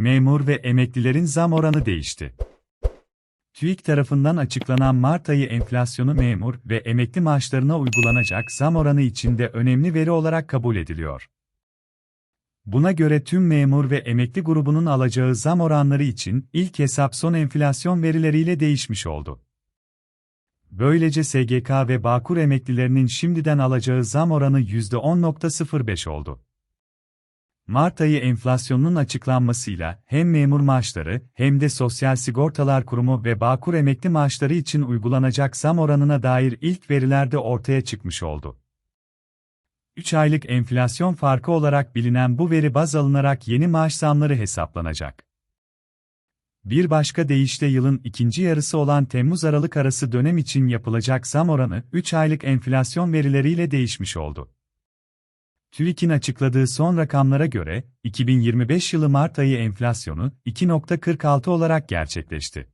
memur ve emeklilerin zam oranı değişti. TÜİK tarafından açıklanan Mart ayı enflasyonu memur ve emekli maaşlarına uygulanacak zam oranı içinde önemli veri olarak kabul ediliyor. Buna göre tüm memur ve emekli grubunun alacağı zam oranları için ilk hesap son enflasyon verileriyle değişmiş oldu. Böylece SGK ve Bağkur emeklilerinin şimdiden alacağı zam oranı %10.05 oldu. Mart ayı enflasyonunun açıklanmasıyla hem memur maaşları hem de Sosyal Sigortalar Kurumu ve Bağkur emekli maaşları için uygulanacak zam oranına dair ilk veriler de ortaya çıkmış oldu. 3 aylık enflasyon farkı olarak bilinen bu veri baz alınarak yeni maaş zamları hesaplanacak. Bir başka deyişle yılın ikinci yarısı olan Temmuz-Aralık arası dönem için yapılacak zam oranı 3 aylık enflasyon verileriyle değişmiş oldu. TÜİK'in açıkladığı son rakamlara göre, 2025 yılı Mart ayı enflasyonu 2.46 olarak gerçekleşti.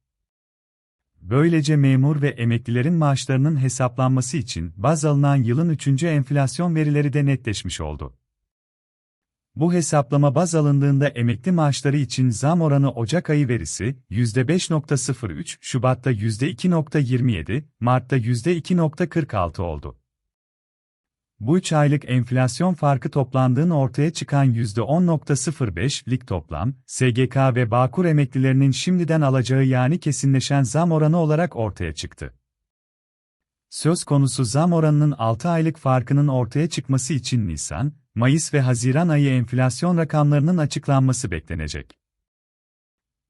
Böylece memur ve emeklilerin maaşlarının hesaplanması için baz alınan yılın 3. enflasyon verileri de netleşmiş oldu. Bu hesaplama baz alındığında emekli maaşları için zam oranı Ocak ayı verisi %5.03, Şubat'ta %2.27, Mart'ta %2.46 oldu. Bu 3 aylık enflasyon farkı toplandığın ortaya çıkan %10.05'lik toplam, SGK ve Bağkur emeklilerinin şimdiden alacağı yani kesinleşen zam oranı olarak ortaya çıktı. Söz konusu zam oranının 6 aylık farkının ortaya çıkması için Nisan, Mayıs ve Haziran ayı enflasyon rakamlarının açıklanması beklenecek.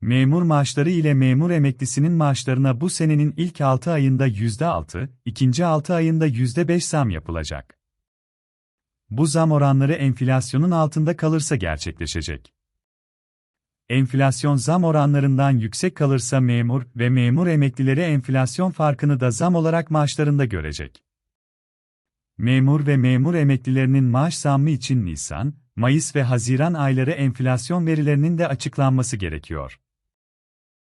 Memur maaşları ile memur emeklisinin maaşlarına bu senenin ilk 6 ayında %6, ikinci 6 ayında %5 zam yapılacak. Bu zam oranları enflasyonun altında kalırsa gerçekleşecek. Enflasyon zam oranlarından yüksek kalırsa memur ve memur emeklileri enflasyon farkını da zam olarak maaşlarında görecek. Memur ve memur emeklilerinin maaş zammı için Nisan, Mayıs ve Haziran ayları enflasyon verilerinin de açıklanması gerekiyor.